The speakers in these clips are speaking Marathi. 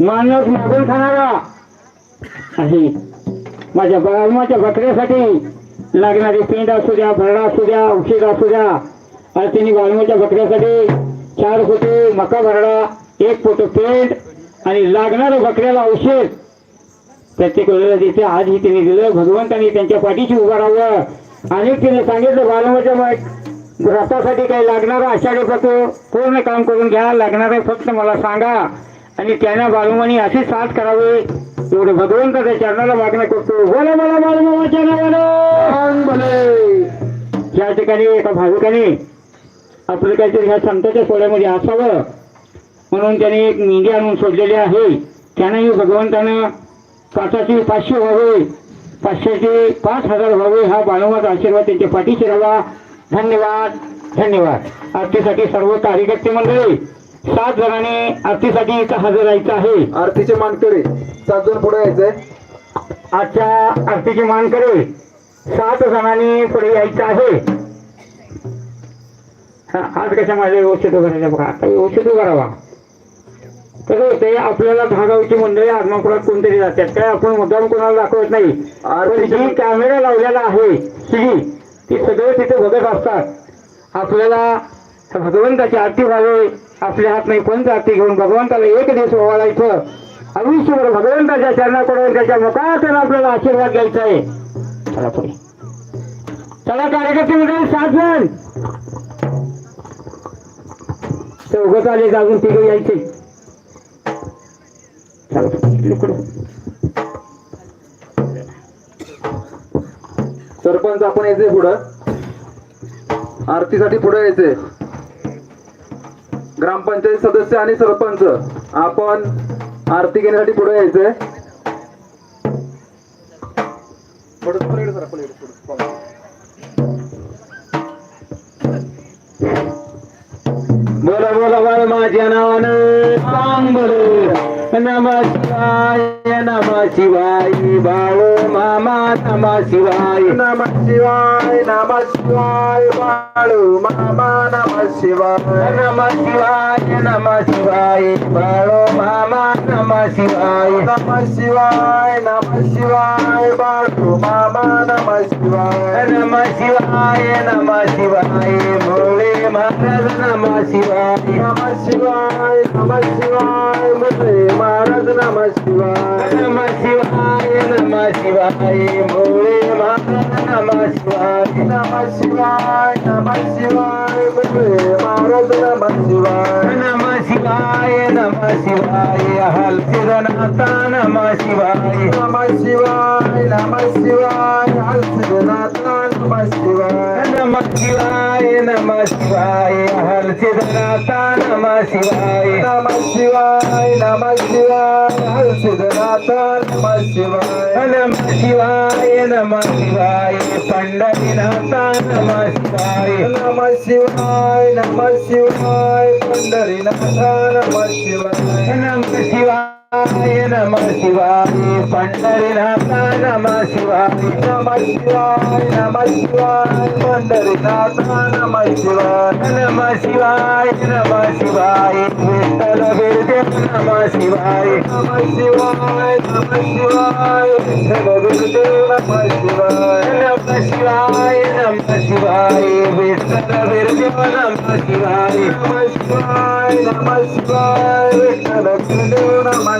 माणूस मागून खाणारा आहे. माझ्या बाळमाच्या बकऱ्यासाठी लागणारी पेंड असू द्या भरडा असू द्या औषध असू द्या. आणि त्यांनी बाळमाच्या बकऱ्यासाठी चार फुटे मका भरडा एक फोटो पेंड आणि लागणारं बकऱ्याला औषध. प्रत्येक वेळेला तिथे आजही तिने दिलं. भगवंतांनी त्यांच्या पाठीशी उभं राहावं. आणि तिने सांगितलं बालमाच्या रथासाठी काही लागणारं आषाढी पत्र पूर्ण काम करून घ्या. लागणारं फक्त मला सांगा. आणि त्यांना बालुमानी अशी साथ करावी. एवढं भगवंताच्या चरणाला मागणं करतो. बोला मला नावानं. भले या ठिकाणी एका भाविकाने आपलं काहीतरी ह्या संतांच्या सोहळ्यामध्ये असावं. म्हणून त्याने एक मेंढी आणून सोडलेली आहे. त्यानंही भगवंतानं पाचाची पाचशे व्हावे. पाचशेचे पाच हजार व्हावे हा बाळूमाचा आशीर्वाद त्यांच्या पाठीशी राहावा. धन्यवाद धन्यवाद. आरतीसाठी सर्व कार्यकर्ते मंडळी सात जणांनी आरतीसाठी इथं हजर राहायचं आहे. आरतीचे मानकरी सात जण पुढे यायचंय. आजच्या आरतीची मान करे सात जणांनी पुढे यायचं आहे. हा, आज कशा माझ्या व्यवस्थित उभं राहायचं बघा आता व्यवस्थित राहा कसं होतंय आपल्याला धागावची मंडळी आत्मापुरात कोणतरी जातात काय आपण मुद्दाम कोणाला दाखवत नाही. कॅमेरा लावलेला आहे ही ते सगळे तिथे बघत असतात. आपल्याला भगवंताची आरती व्हावी आपल्या हात नाही पंच आरती घेऊन भगवंताला एक दिवस ओवाळायचं. आयुष्यभर भगवंताच्या चरणाकडून त्याच्या मुखातून आपल्याला आशीर्वाद घ्यायचा आहे. चला पुढे. चला कार्यकर्ते मंडळी सात जण. चौघत आले जागून तिघे यायचे. चला पुढे, लवकर. सरपंच आपण यायचंय पुढं. आरतीसाठी पुढे यायचंय ग्रामपंचायत सदस्य आणि सरपंच आपण आरती घेण्यासाठी पुढे यायचंय. बोला बोला बोला माझ्या नावानं सांग बोल नम शिवाय नम शिवाय बाळो मामा नम शिवाय नम शिवाय नम शिवाय बाळू मामा नम शिवाय नम शिवाय नम शिवाय बाळो मामा नम शिवाय नम शिवाय नम शिवाय बाळू मामा नम शिवाय नम शिवाय नम शिवाय भोळे महाराज नम शिवाय नम शिवाय नम शिवाय मुले महाराज नम शिवाय. नम शिवाय नम शिवाय भोळे महाराज नम शिवाय. नम शिवाय नम शिवाय मुले महाराज नम शिवाय. नम शिवाय नम शिवाय हलसिदनाथा नम शिवाय. नम शिवाय नम शिवाय हलसिद्धनाथा नम शिवाय. नम शिवाय नम शिवाय हलसिदनाथा नम शिवाय नम शिवाय नम शिवाय हलसिद्धनाथा नम शिवाय नम शिवाय नम शिवाय पंढरीनाथा नम शिवाय नम शिवाय नम शिवाय पंढरीनाथा नम शिवाय नम शिवाय नम शिवाय पंढरीनाथा नम शिवाय नम शिवाय नम शिवाय पंढरीनाथा नम शिवाय नम शिवाय नम शिवाय विठ्ठल बिरदेव नम शिवाय नम शिवाय नम शिवाय विठ्ठल गुरुदेव नम शिवाय नम शिवाय नम शिवाय विठ्ठल बिरदेव नम शिवाय नम शिवाय नम शिवाय विठ्ठल गुरुदेव नम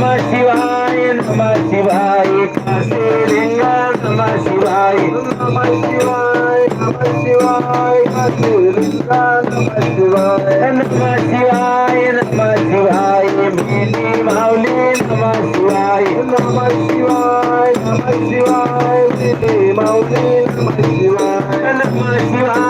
शिवाय नम शिवाय नम शिवाय काशीलिंग नम शिवाय। नम शिवाय नम शिवाय काशीलिंगा नम शिवाय। नम शिवाय नम शिवाय मेली माऊली नम शिवाय। नम शिवाय नम शिवाय दिली माऊली नम शिवाय। नम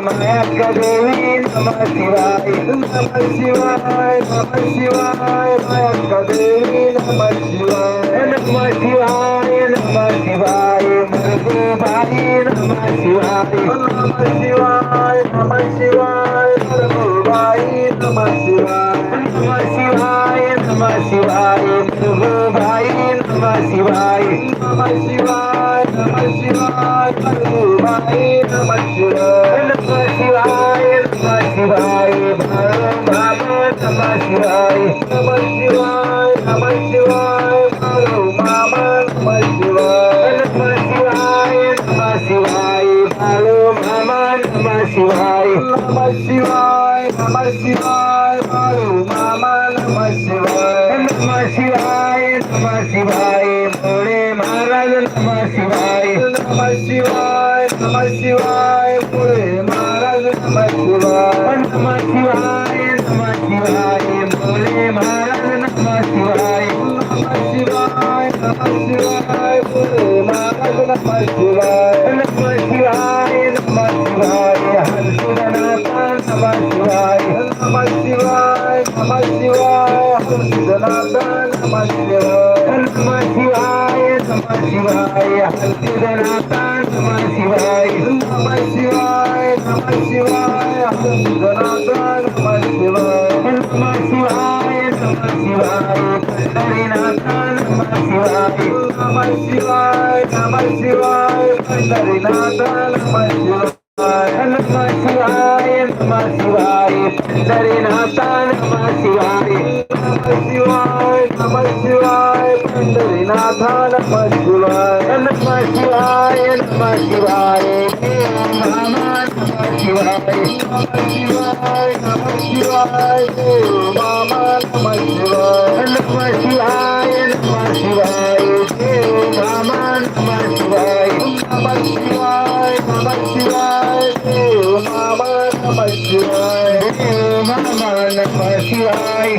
शिवाय नम शिवाय माया देवी नम शिवाय नम शिवाय नम शिवाय माया देवी नम शिवाय नम शिवाय नम शिवाय मृदुबाई नम शिवाय शिवाय नम शिवाय नम शिवाय मोरे महाराज नम शिवाय नम शिवाय नम शिवाय मोरे महाराज नम शिवाय नम शिवाय नम शिवाय मोरे महाराज नम शिवाय नम शिवाय नम शिवाय हरसुरनाथा नम शिवाय नम शिवाय नम शिवाय हरसुरनाथा नम शिवाय शिवाय हरसुरनाथा नम शिवाय नम शिवाय नम शिवाय हरसुरनाथा नम शिवाय नम शिवाय नम शिवाय पंढरीनाथा नम शिवाय नम शिवाय नम शिवाय पंढरीनाथा नम शिवाय नम शिवाय नम शिवाय पंढरीनाथा नम शिवाय नम शिवाय नम शिवाय पंढरीनाथा नम शिवाय नम शिवाय नम शिवाय देव मामा नम शिवाय नम शिवाय नम शिवाय देव मामा नम शिवाय नम शिवाय नम शिवाय देव मामा नम शिवाय नम शिवाय नम शिवाय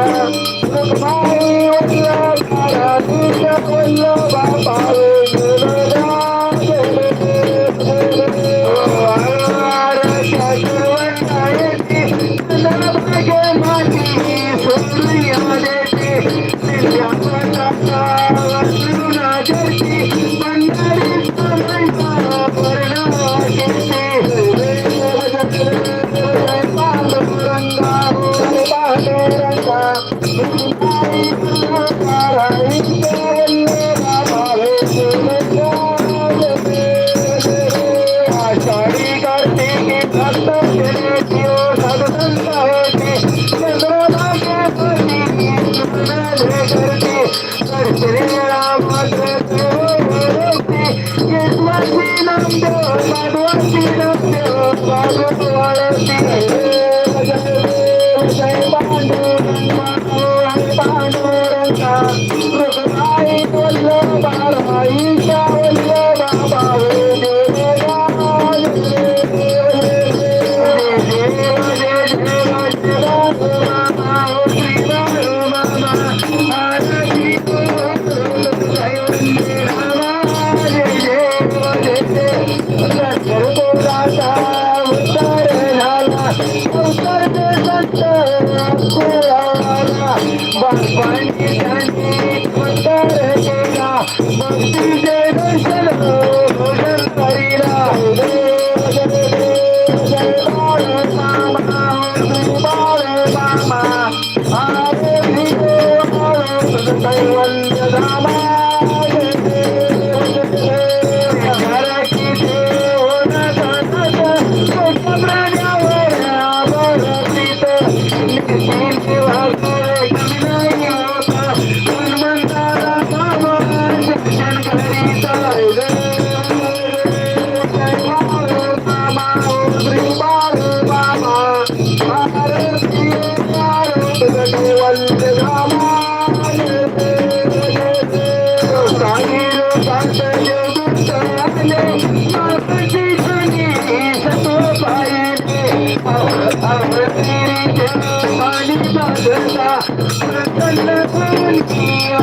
Thank you. Thank you. Thank you.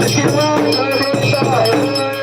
शिवाय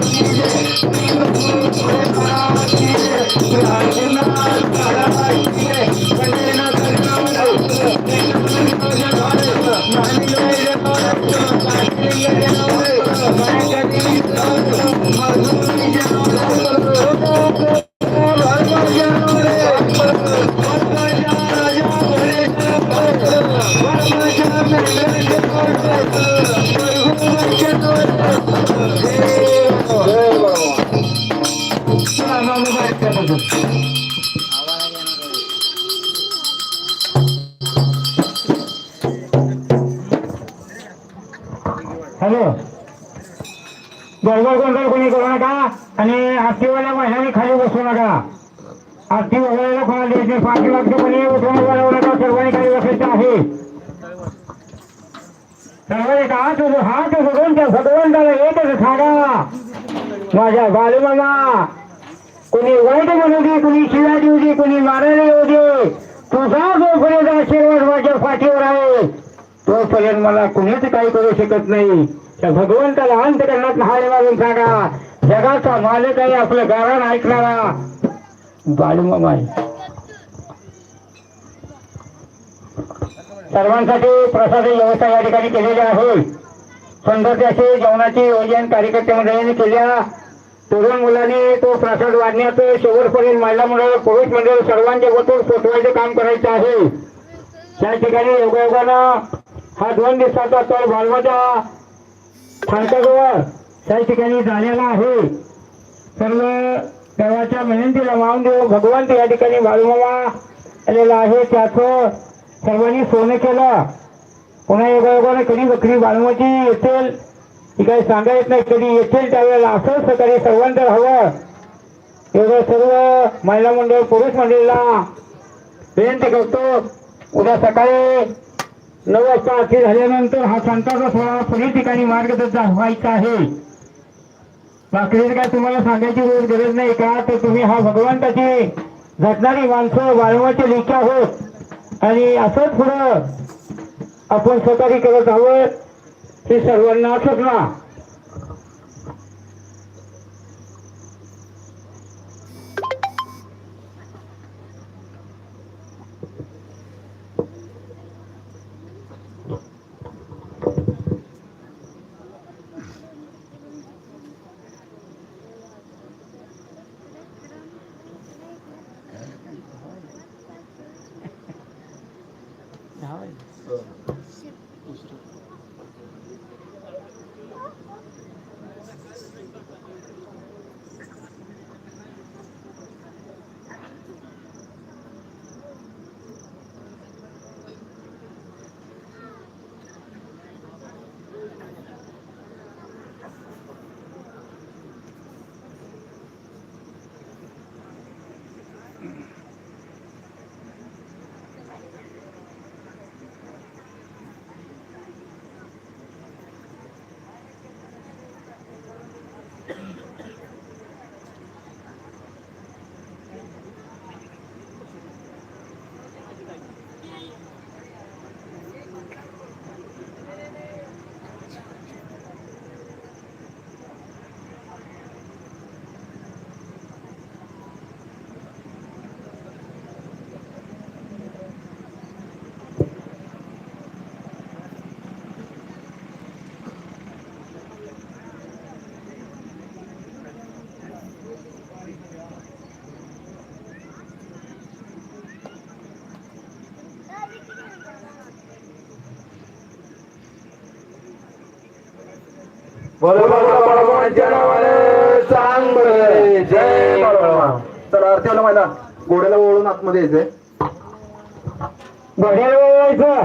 Thank you. हॅलो. गडबड गोंधळ कोणी करू नका आणि आरतीवाल्या महिलांनी खाली बसू नका. आरती वगैरे कोणाला द्यायची नाही. पाठी लागते कोणी उठवून बोलावू नका. सर्वांनी खाली बसायचं आहे. सर्वांनी का हात हात उचलून त्या भगवंताला एकच सांगा माझ्या बालमामा कोणी वाईट म्हणू दे कोणी शिव्या देऊ दे कोणी मारायला येऊ दे. तुझा जोपर्यंत आशीर्वाद माझ्या पाठीवर आहे तोपर्यंत मला कुणीच काही करू शकत नाही. त्या भगवंताला अंत करण्यात हाय मारून सांगा जगाचा मालक आहे आपलं गारण ऐकणारा. बालमामा आहे सर्वांसाठी प्रसादी व्यवस्था या ठिकाणी केलेली आहे सुंदर असे जेवणाची योजन कार्यकर्ते मंडळींनी केल्या. तरुण मुलांनी तो प्रसाद वाढण्याचं शेवटपर्यंत महिला मंडळ पुरुष मंडळ सर्वांच्या वतून पोचवायचं काम करायचं आहे. त्या ठिकाणी योगायोगानं हा दोन दिवसाचा तळ भालवाच्या फाटकाजवळ त्या ठिकाणी झालेला आहे. सर्व देवाच्या विनंतीला वाहून देऊ भगवंत या ठिकाणी वाळवावा आलेला आहे. त्याचं सर्वांनी सोनं केलं. पुन्हा योगायोगाने कधी बकरी बाळूमाची येतील? ती काही सांगा येत नाही. कधी येतील त्यावेळेला असं सकाळी सर्वांचं हवं एवढं सर्व महिला मंडळ पुरुष मंडळीला विनंती करतो. उद्या सकाळी नऊ वाजता आरती झाल्यानंतर हा संतांचा सोहळा पुढील ठिकाणी मार्गदर्शन व्हायचा आहे. बाकीचं काय तुम्हाला सांगायची रोज गरज नाही का? तर तुम्ही हा भगवंताची झटणारी माणसं वारंवारचे लेखी आहोत. आणि असंच पुढं आपण स्वतःही करत आहोत. हे सर्वांना स्वप्ना ना सांग बरं. जय तर आरती वाला महिला घोड्याला ओळून आतमध्ये यायचंय. घड्याळ वळवायचं